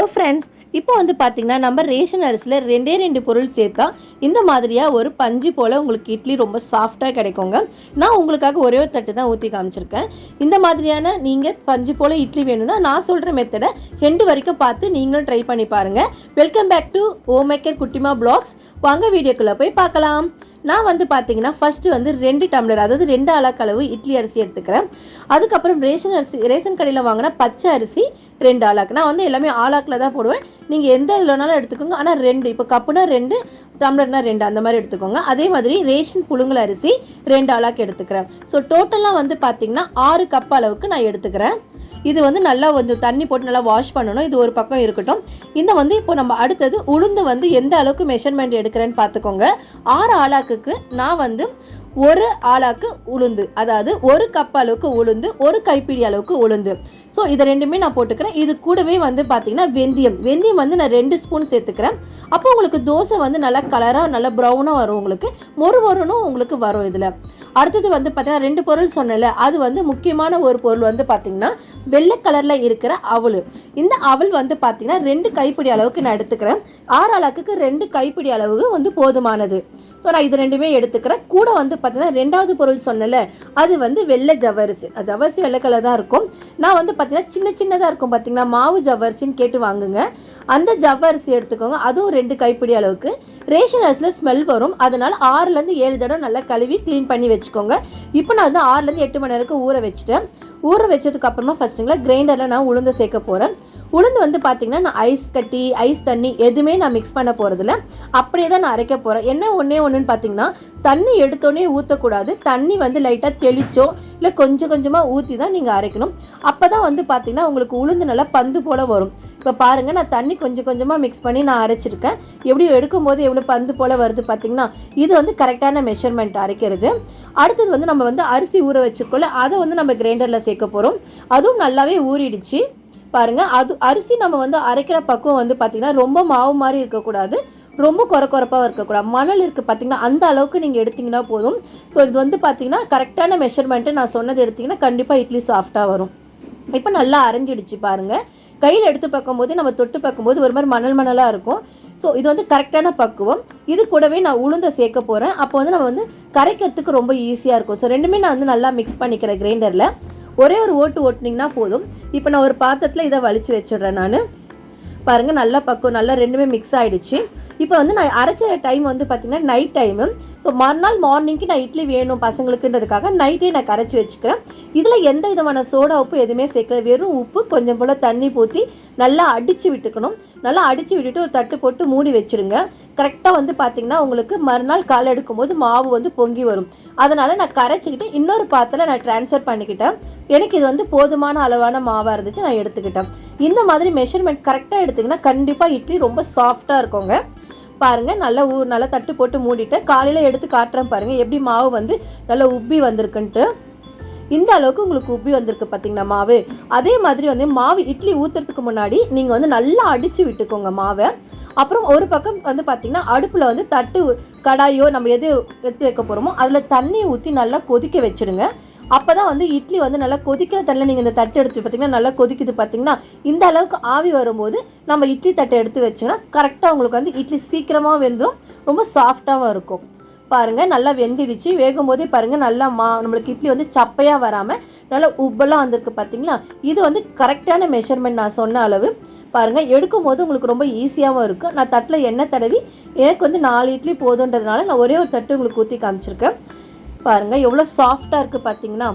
So friends இப்போ வந்து பார்த்தீங்கன்னா நம்ம ரேஷன் அரிசியில் ரெண்டே ரெண்டு பொருள் சேர்த்தா இந்த மாதிரியாக ஒரு பஞ்சு போல் உங்களுக்கு இட்லி ரொம்ப சாஃப்டாக கிடைக்குங்க. நான் உங்களுக்காக ஒரே ஒரு தட்டு தான் ஊற்றி காமிச்சிருக்கேன். இந்த மாதிரியான நீங்கள் பஞ்சு போல் இட்லி வேணும்னா நான் சொல்கிற மெத்தடை ரெண்டு வரைக்கும் பார்த்து நீங்களும் ட்ரை பண்ணி பாருங்கள் வெல்கம் பேக் டு ஓமேக்கர் குட்டிமா பிளாக்ஸ் வாங்க வீடியோக்குள்ளே போய் பார்க்கலாம். நான் வந்து பார்த்தீங்கன்னா ஃபஸ்ட்டு வந்து ரெண்டு டம்ளர் அதாவது ரெண்டு அளக்களவு இட்லி அரிசி எடுத்துக்கிறேன். அதுக்கப்புறம் ரேஷன் அரிசி ரேஷன் கடையில் வாங்கின பச்சை அரிசி ரெண்டு ஆளாக்கு நான் வந்து எல்லாமே ஆளாக்கில் தான் போடுவேன். நீங்கள் எந்த இதில் வேணாலும் எடுத்துக்கோங்க. ஆனால் ரெண்டு இப்போ கப்புனா ரெண்டு டம்ளர்னா ரெண்டு அந்த மாதிரி எடுத்துக்கோங்க. அதே மாதிரி ரேஷன் புழுங்கல் அரிசி ரெண்டு ஆளாக்கு எடுத்துக்கிறேன். ஸோ டோட்டலாக வந்து பார்த்தீங்கன்னா ஆறு கப் அளவுக்கு நான் எடுத்துக்கிறேன். இது வந்து நல்லா கொஞ்சம் தண்ணி போட்டு நல்லா வாஷ் பண்ணணும். இது ஒரு பக்கம் இருக்கட்டும். இந்த வந்து இப்போ நம்ம அடுத்தது உளுந்து வந்து எந்த அளவுக்கு மெஷர்மெண்ட் எடுக்கிறேன்னு பார்த்துக்கோங்க. ஆறு ஆளாக்குக்கு நான் வந்து ஒரு ஆளாக்கு உளுந்து. அதாவது ஒரு கப் அளவுக்கு உளுந்து ஒரு கைப்பிடி அளவுக்கு உளுந்து. ஸோ இதை ரெண்டுமே நான் போட்டுக்கிறேன். இது கூடவே வந்து பார்த்தீங்கன்னா வெந்தயம். வெந்தயம் வந்து நான் ரெண்டு ஸ்பூன் சேர்த்துக்கிறேன். அப்போ உங்களுக்கு தோசை வந்து நல்லா கலராக நல்லா ப்ரௌனாக வரும் உங்களுக்கு. மொறு மொறுனும் உங்களுக்கு வரும் இதில். அடுத்தது வந்து பார்த்தீங்கன்னா ரெண்டு பொருள் சொன்னல அது வந்து முக்கியமான ஒரு பொருள் வந்து பார்த்தீங்கன்னா வெள்ளை கலரில் இருக்கிற அவள் இந்த அவள் வந்து பார்த்தீங்கன்னா ரெண்டு கைப்பிடி அளவுக்கு நான் எடுத்துக்கிறேன். ஆறு அளவுக்கு ரெண்டு கைப்பிடி அளவுக்கு வந்து போதுமானது. ஸோ நான் இது ரெண்டுமே எடுத்துக்கிறேன். கூட வந்து பார்த்தீங்கன்னா ரெண்டாவது பொருள் சொன்னல அது வந்து வெள்ளை ஜவ்வரிசி. ஜவரிசி ஜவ்வரிசி வெள்ளை கலர் தான் இருக்கும். நான் வந்து பார்த்தீங்கன்னா சின்ன சின்னதாக இருக்கும் பார்த்தீங்கன்னா மாவு ஜவ்வரிசின்னு கேட்டு வாங்குங்க. அந்த ஜவ்வரிசி எடுத்துக்கோங்க. அதுவும் ரெண்டு கைப்பிடி அளவுக்கு. ரேஷன் அரிசியில் ஸ்மெல் வரும். அதனால் ஆறுலேருந்து ஏழு தடவை நல்லா கழுவி க்ளீன் பண்ணி வச்சுக்கோங்க. இப்போ நான் வந்து ஆறுலேருந்து எட்டு மணி நேரத்துக்கு ஊற வச்சுட்டேன். ஊற வச்சதுக்கு அப்புறமா ஃபஸ்ட்டுங்களா கிரைண்டரில் நான் உளுந்து சேர்க்க போகிறேன் உளுந்து வந்து பார்த்தீங்கன்னா நான் ஐஸ் கட்டி ஐஸ் தண்ணி எதுவுமே நான் மிக்ஸ் பண்ண போகிறதில்ல அப்படியே தான் நான் அரைக்க போகிறேன் என்ன ஒன்றே ஒன்றுன்னு பார்த்தீங்கன்னா தண்ணி எடுத்தோடனே ஊற்றக்கூடாது தண்ணி வந்து லைட்டாக தெளிச்சோ இல்லை கொஞ்சம் கொஞ்சமாக ஊற்றி தான் நீங்கள் அரைக்கணும். அப்போ தான் வந்து பார்த்தீங்கன்னா உங்களுக்கு உளுந்து நல்லா பந்து போல் வரும். இப்போ பாருங்கள் நான் தண்ணி கொஞ்சம் கொஞ்சமாக மிக்ஸ் பண்ணி நான் அரைச்சிருக்கேன். எப்படி எடுக்கும்போது எவ்வளோ பந்து போல் வருது பார்த்தீங்கன்னா இது வந்து கரெக்டான மெஷர்மெண்ட் அரைக்கிறது. அடுத்தது வந்து நம்ம வந்து அரிசி ஊற வச்சுக்கோல அதை வந்து நம்ம கிரைண்டரில் சேர்க்க போகிறோம் அதுவும் நல்லாவே ஊறிடுச்சு. பாருங்கள் அது அரிசி நம்ம வந்து அரைக்கிற பக்குவம் வந்து பார்த்திங்கன்னா ரொம்ப மாவு மாதிரி இருக்கக்கூடாது. ரொம்ப குறை குறைப்பாக இருக்கக்கூடாது. மணல் இருக்குது பார்த்தீங்கன்னா அந்த அளவுக்கு நீங்கள் எடுத்திங்கன்னா போதும். ஸோ இது வந்து பார்த்திங்கன்னா கரெக்டான மெஷர்மெண்ட்டு நான் சொன்னது எடுத்திங்கன்னா கண்டிப்பாக இட்லி சாஃப்டாக வரும். இப்போ நல்லா அரைஞ்சிடுச்சு பாருங்கள் கையில் எடுத்து பார்க்கும்போது நம்ம தொட்டு பார்க்கும்போது ஒரு மாதிரி மணல் மணலாக இருக்கும். ஸோ இது வந்து கரெக்டான பக்குவம். இது கூடவே நான் உளுந்தை சேர்க்க போகிறேன் அப்போ வந்து நம்ம வந்து கரைக்கிறதுக்கு ரொம்ப ஈஸியாக இருக்கும். ஸோ ரெண்டுமே நான் வந்து நல்லா மிக்ஸ் பண்ணிக்கிறேன் கிரைண்டரில் ஒரே ஒரு ஓட்டு ஓட்டுனீங்கன்னா போதும். இப்போ நான் ஒரு பாத்திரத்தில் இதை வலிச்சு வச்சிடுறேன் நான். பாருங்கள் நல்லா பக்குவம் நல்லா ரெண்டுமே மிக்ஸ் ஆகிடுச்சு இப்போ வந்து நான் அரைச்ச டைம் வந்து பார்த்திங்கன்னா நைட் டைமு ஸோ மறுநாள் மார்னிங்க்கு நான் இட்லி வேணும் பசங்களுக்குன்றதுக்காக நைட்டே நான் கரைச்சி வச்சுக்கிறேன். இதில் எந்த விதமான சோடா உப்பு எதுவுமே சேர்க்கல. வெறும் உப்பு கொஞ்சம் போல் தண்ணி ஊற்றி நல்லா அடித்து விட்டுக்கணும். நல்லா அடித்து விட்டுட்டு ஒரு தட்டு போட்டு மூடி வச்சுருங்க. கரெக்டாக வந்து பார்த்திங்கன்னா உங்களுக்கு மறுநாள் காலை எடுக்கும்போது மாவு வந்து பொங்கி வரும். அதனால் நான் கரைச்சிக்கிட்டு இன்னொரு பாத்திரம் நான் ட்ரான்ஸ்ஃபர் பண்ணிக்கிட்டேன். எனக்கு இது வந்து போதுமான அளவான மாவாக இருந்துச்சு நான் எடுத்துக்கிட்டேன். இந்த மாதிரி மெஷர்மெண்ட் கரெக்டாக எடுத்திங்கன்னா கண்டிப்பாக இட்லி ரொம்ப சாஃப்டாக இருக்குங்க. பாருங்கள் நல்லா ஊ நல்லா தட்டு போட்டு மூடிட்டேன் காலையில் எடுத்து காட்டுறேன் பாருங்கள் எப்படி மாவு வந்து நல்லா உப்பி வந்திருக்குன்ட்டு. இந்த அளவுக்கு உங்களுக்கு உப்பி வந்திருக்கு பார்த்தீங்கன்னா மாவு? அதே மாதிரி வந்து மாவு இட்லி ஊற்றுறதுக்கு முன்னாடி நீங்கள் வந்து நல்லா அடித்து விட்டுக்கோங்க மாவை. அப்புறம் ஒரு பக்கம் வந்து பார்த்திங்கன்னா அடுப்பில் வந்து தட்டு கடாயோ நம்ம எது எடுத்து வைக்க போகிறோமோ அதில் தண்ணி ஊற்றி நல்லா கொதிக்க வச்சுடுங்க. அப்போ தான் வந்து இட்லி வந்து நல்லா கொதிக்கிற தண்ணியில் நீங்கள் இந்த தட்டு எடுத்து பார்த்தீங்கன்னா நல்லா கொதிக்குது பார்த்தீங்கன்னா இந்த அளவுக்கு ஆவி வரும்போது நம்ம இட்லி தட்டை எடுத்து வச்சிங்கன்னா கரெக்டாக உங்களுக்கு வந்து இட்லி சீக்கிரமாக வெந்துடும் ரொம்ப சாஃப்டாகவும் இருக்கும். பாருங்கள் நல்லா வெந்திடுச்சு. வேகும் போதே பாருங்கள் நல்லா மா நம்மளுக்கு இட்லி வந்து சப்பையாக வராமல் நல்லா உப்பெல்லாம் வந்திருக்கு பார்த்தீங்களா இது வந்து கரெக்டான மெஷர்மெண்ட் நான் சொன்ன அளவு. பாருங்கள் எடுக்கும் போது உங்களுக்கு ரொம்ப ஈஸியாகவும் இருக்கும். நான் தட்டில் எண்ணெய் தடவி எனக்கு வந்து நாலு இட்லி போதுன்றதுனால நான் ஒரே ஒரு தட்டு உங்களுக்கு ஊற்றி காமிச்சிருக்கேன். பாருங்கள் எவ்வளோ சாஃப்டாக இருக்குது பார்த்தீங்கன்னா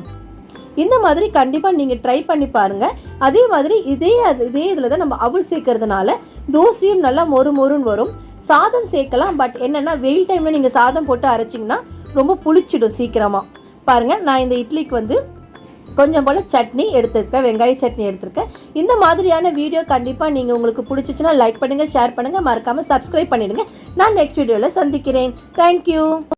இந்த மாதிரி கண்டிப்பாக நீங்கள் ட்ரை பண்ணி பாருங்கள் அதே மாதிரி இதே அது இதே இதில் தான் நம்ம அவல் சேர்க்கறதுனால தோசையும் நல்லா மொறு மொறுன்னு வரும். சாதம் சேர்க்கலாம் பட் என்னென்னா வெயில் டைமில் நீங்கள் சாதம் போட்டு அரைச்சிங்கன்னா ரொம்ப புளிச்சிடும் சீக்கிரமாக பாருங்கள் நான் இந்த இட்லிக்கு வந்து கொஞ்சம் போல் சட்னி எடுத்திருக்கேன் வெங்காய சட்னி எடுத்திருக்கேன். இந்த மாதிரியான வீடியோ கண்டிப்பாக நீங்கள் உங்களுக்கு பிடிச்சிச்சுன்னா லைக் பண்ணுங்கள் ஷேர் பண்ணுங்கள் மறக்காமல் சப்ஸ்கிரைப் பண்ணிடுங்க. நான் நெக்ஸ்ட் வீடியோவில் சந்திக்கிறேன். தேங்க்யூ